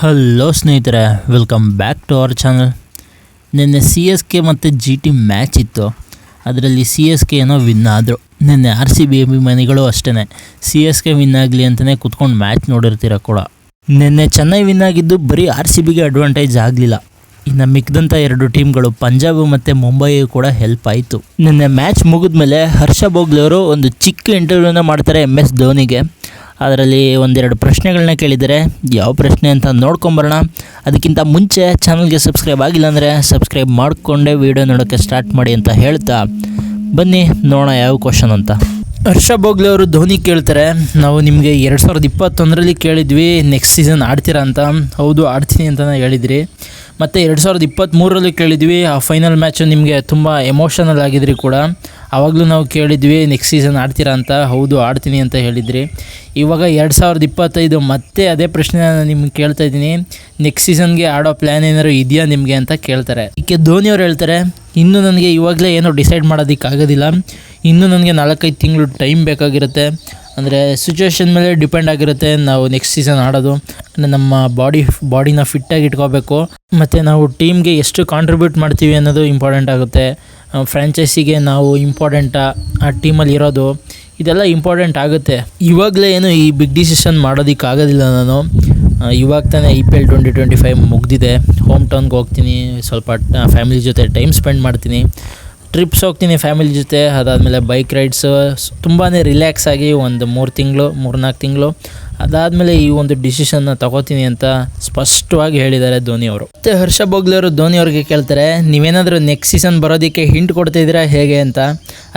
Hello ಸ್ನೇಹಿತರೆ. Welcome back to our channel ನಿನ್ನೆ C S K ಮತ್ತು ಜಿ ಟಿ ಮ್ಯಾಚ್ ಇತ್ತು. ಅದರಲ್ಲಿ ಸಿ ಎಸ್ ಕೆ ಏನೋ ವಿನ್ ಆದರು. ನಿನ್ನೆ ಆರ್ ಸಿ ಬಿ ಅಭಿಮಾನಿಗಳು ಅಷ್ಟೇ ಸಿ ಎಸ್ ಕೆ ವಿನ್ ಆಗಲಿ ಅಂತಲೇ ಕುತ್ಕೊಂಡು ಮ್ಯಾಚ್ ನೋಡಿರ್ತೀರ ಕೂಡ. ನಿನ್ನೆ ಚೆನ್ನೈ ವಿನ್ ಆಗಿದ್ದು ಬರೀ ಆರ್ ಸಿ ಬಿಗೆ ಅಡ್ವಾಂಟೇಜ್ ಆಗಲಿಲ್ಲ. ಇನ್ನು ಮಿಕ್ಕಿದಂಥ ಎರಡು ಟೀಮ್ಗಳು ಪಂಜಾಬ್ ಮತ್ತು ಮುಂಬೈ ಕೂಡ ಹೆಲ್ಪ್ ಆಯಿತು. ನಿನ್ನೆ ಮ್ಯಾಚ್ ಮುಗಿದ್ಮೇಲೆ ಹರ್ಷ ಬೋಗ್ಲಿ ಅವರು ಒಂದು ಚಿಕ್ಕ ಇಂಟರ್ವ್ಯೂನ ಮಾಡ್ತಾರೆ ಎಂ ಎಸ್ ಧೋನಿಗೆ. ಅದರಲ್ಲಿ ಒಂದೆರಡು ಪ್ರಶ್ನೆಗಳನ್ನ ಕೇಳಿದರೆ ಯಾವ ಪ್ರಶ್ನೆ ಅಂತ ನೋಡ್ಕೊಂಬರೋಣ. ಅದಕ್ಕಿಂತ ಮುಂಚೆ ಚಾನಲ್ಗೆ ಸಬ್ಸ್ಕ್ರೈಬ್ ಆಗಿಲ್ಲ ಅಂದರೆ ಸಬ್ಸ್ಕ್ರೈಬ್ ಮಾಡಿಕೊಂಡೇ ವೀಡಿಯೋ ನೋಡೋಕ್ಕೆ ಸ್ಟಾರ್ಟ್ ಮಾಡಿ ಅಂತ ಹೇಳ್ತಾ. ಬನ್ನಿ, ನೋಡೋಣ ಯಾವ ಕ್ವಶನ್ ಅಂತ. ಹರ್ಷ ಬೋಗ್ಲೆ ಅವರು ಧೋನಿ ಕೇಳ್ತಾರೆ, ನಾವು ನಿಮಗೆ ಎರಡು ಸಾವಿರದ ಇಪ್ಪತ್ತೊಂದರಲ್ಲಿ ಕೇಳಿದ್ವಿ ನೆಕ್ಸ್ಟ್ ಸೀಸನ್ ಆಡ್ತೀರಾ ಅಂತ. ಹೌದು, ಆಡ್ತೀನಿ ಅಂತಲೇ ಹೇಳಿದ್ರಿ. ಮತ್ತು ಎರಡು ಸಾವಿರದ ಇಪ್ಪತ್ತ್ಮೂರರಲ್ಲಿ ಕೇಳಿದ್ವಿ, ಆ ಫೈನಲ್ ಮ್ಯಾಚು ನಿಮಗೆ ತುಂಬ ಎಮೋಷನಲ್ ಆಗಿದ್ರಿ ಕೂಡ. ಆವಾಗಲೂ ನಾವು ಕೇಳಿದ್ವಿ ನೆಕ್ಸ್ಟ್ ಸೀಸನ್ ಆಡ್ತೀರಾ ಅಂತ. ಹೌದು, ಆಡ್ತೀನಿ ಅಂತ ಹೇಳಿದ್ರಿ. ಇವಾಗ ಎರಡು ಸಾವಿರದ ಇಪ್ಪತ್ತೈದು ಮತ್ತೆ ಅದೇ ಪ್ರಶ್ನೆ ನಾನು ನಿಮ್ಗೆ ಕೇಳ್ತಾ ಇದ್ದೀನಿ. ನೆಕ್ಸ್ಟ್ ಸೀಸನ್ಗೆ ಆಡೋ ಪ್ಲ್ಯಾನ್ ಏನಾದ್ರು ಇದೆಯಾ ನಿಮಗೆ ಅಂತ ಕೇಳ್ತಾರೆ. ಇದಕ್ಕೆ ಧೋನಿಯವ್ರು ಹೇಳ್ತಾರೆ, ಇನ್ನೂ ನನಗೆ ಇವಾಗಲೇ ಏನೋ ಡಿಸೈಡ್ ಮಾಡೋದಕ್ಕಾಗೋದಿಲ್ಲ. ಇನ್ನೂ ನನಗೆ ನಾಲ್ಕೈದು ತಿಂಗಳು ಟೈಮ್ ಬೇಕಾಗಿರುತ್ತೆ. ಅಂದರೆ ಸಿಚುವೇಷನ್ ಮೇಲೆ ಡಿಪೆಂಡ್ ಆಗಿರುತ್ತೆ ನಾವು ನೆಕ್ಸ್ಟ್ ಸೀಸನ್ ಆಡೋದು. ನಮ್ಮ ಬಾಡಿ ಬಾಡಿನ ಫಿಟ್ಟಾಗಿ ಇಟ್ಕೋಬೇಕು. ಮತ್ತು ನಾವು ಟೀಮ್ಗೆ ಎಷ್ಟು ಕಾಂಟ್ರಿಬ್ಯೂಟ್ ಮಾಡ್ತೀವಿ ಅನ್ನೋದು ಇಂಪಾರ್ಟೆಂಟ್ ಆಗುತ್ತೆ. ಫ್ರ್ಯಾಂಚೈಸಿಗೆ ನಾವು ಇಂಪಾರ್ಟೆಂಟಾ ಆ ಟೀಮಲ್ಲಿ ಇರೋದು, ಇದೆಲ್ಲ ಇಂಪಾರ್ಟೆಂಟ್ ಆಗುತ್ತೆ. ಇವಾಗಲೇ ಏನು ಈ ಬಿಗ್ ಡಿಸಿಷನ್ ಮಾಡೋದಕ್ಕೆ ಆಗೋದಿಲ್ಲ ನಾನು. ಇವಾಗ ತಾನೇ I P L twenty twenty five ಮುಗ್ದಿದೆ. ಹೋಮ್ ಟೌನ್ಗೆ ಹೋಗ್ತೀನಿ, ಸ್ವಲ್ಪ ಫ್ಯಾಮಿಲಿ ಜೊತೆ ಟೈಮ್ ಸ್ಪೆಂಡ್ ಮಾಡ್ತೀನಿ. ಟ್ರಿಪ್ಸ್ ಹೋಗ್ತೀನಿ ಫ್ಯಾಮಿಲಿ ಜೊತೆ. ಅದಾದಮೇಲೆ ಬೈಕ್ ರೈಡ್ಸು ತುಂಬಾ ರಿಲ್ಯಾಕ್ಸ್ ಆಗಿ ಒಂದು ಮೂರು ತಿಂಗಳು, ಮೂರ್ನಾಲ್ಕು ತಿಂಗಳು. ಅದಾದಮೇಲೆ ಈ ಒಂದು ಡಿಸಿಷನ್ನ ತಗೋತೀನಿ ಅಂತ ಸ್ಪಷ್ಟವಾಗಿ ಹೇಳಿದ್ದಾರೆ ಧೋನಿ ಅವರು. ಮತ್ತು ಹರ್ಷ ಬೋಗ್ಲಿ ಅವರು ಧೋನಿ ಅವ್ರಿಗೆ ಕೇಳ್ತಾರೆ, ನೀವೇನಾದರೂ ನೆಕ್ಸ್ಟ್ ಸೀಸನ್ ಬರೋದಕ್ಕೆ ಹಿಂಟ್ ಕೊಡ್ತಾ ಇದ್ದೀರಾ? ಹೇಗೆ ಅಂತ?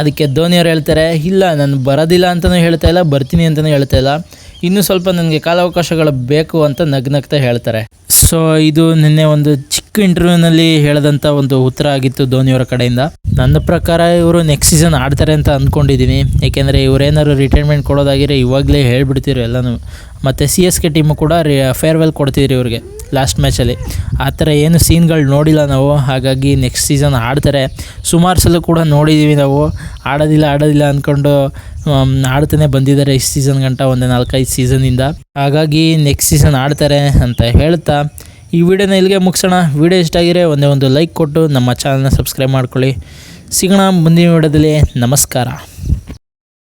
ಅದಕ್ಕೆ ಧೋನಿ ಅವರು ಹೇಳ್ತಾರೆ, ಇಲ್ಲ, ನಾನು ಬರೋದಿಲ್ಲ ಅಂತಲೂ ಹೇಳ್ತಾ ಇಲ್ಲ, ಬರ್ತೀನಿ ಅಂತಲೂ ಹೇಳ್ತಾ ಇಲ್ಲ. ಇನ್ನೂ ಸ್ವಲ್ಪ ನನಗೆ ಕಾಲಾವಕಾಶಗಳು ಬೇಕು ಅಂತ ನಗ್ನಗ್ತಾ ಹೇಳ್ತಾರೆ. ಸೊ ಇದು ನಿನ್ನೆ ಒಂದು ಚಿಕ್ಕ ಇಂಟರ್ವ್ಯೂನಲ್ಲಿ ಹೇಳಿದಂಥ ಒಂದು ಉತ್ತರ ಆಗಿತ್ತು ಧೋನಿಯವರ ಕಡೆಯಿಂದ. ನನ್ನ ಪ್ರಕಾರ ಇವರು ನೆಕ್ಸ್ಟ್ ಸೀಸನ್ ಆಡ್ತಾರೆ ಅಂತ ಅಂದ್ಕೊಂಡಿದ್ದೀನಿ. ಏಕೆಂದರೆ ಇವರೇನಾದ್ರು ರಿಟೈರ್ಮೆಂಟ್ ಕೊಡೋದಾಗಿರೋ ಇವಾಗಲೇ ಹೇಳ್ಬಿಡ್ತಿರು ಎಲ್ಲನೂ. ಮತ್ತು ಸಿ ಎಸ್ ಕೆ ಟೀಮು ಕೂಡ ಫೇರ್ವೆಲ್ ಕೊಡ್ತಿದ್ರು ಇವ್ರಿಗೆ ಲಾಸ್ಟ್ ಮ್ಯಾಚಲ್ಲಿ ಆ ಥರ ಏನು ಸೀನ್ಗಳು ನೋಡಿಲ್ಲ ನಾವು. ಹಾಗಾಗಿ ನೆಕ್ಸ್ಟ್ ಸೀಸನ್ ಆಡ್ತಾರೆ. ಸುಮಾರು ಸಲ ಕೂಡ ನೋಡಿದ್ದೀವಿ ನಾವು. ಆಡೋದಿಲ್ಲ ಆಡೋದಿಲ್ಲ ಅಂದ್ಕೊಂಡು ಆಡ್ತಾನೆ ಬಂದಿದ್ದಾರೆ ಇಷ್ಟು ಸೀಸನ್ ಗಂಟ ಒಂದು ನಾಲ್ಕೈದು ಸೀಸನಿಂದ ಹಾಗಾಗಿ ನೆಕ್ಸ್ಟ್ ಸೀಸನ್ ಆಡ್ತಾರೆ ಅಂತ ಹೇಳ್ತಾ ಈ ವಿಡಿಯೋನ ಇಲ್ಲಿಗೆ ಮುಗಿಸೋಣ. ವಿಡಿಯೋ ಇಷ್ಟ ಆಗಿದ್ರೆ ಒಂದೇ ಒಂದು ಲೈಕ್ ಕೊಟ್ಟು ನಮ್ಮ ಚಾನಲ್ನ ಸಬ್ಸ್ಕ್ರೈಬ್ ಮಾಡ್ಕೊಳ್ಳಿ. ಸಿಗೋಣ ಮುಂದಿನ ವಿಡಿಯೋದಲ್ಲಿ ನಮಸ್ಕಾರ.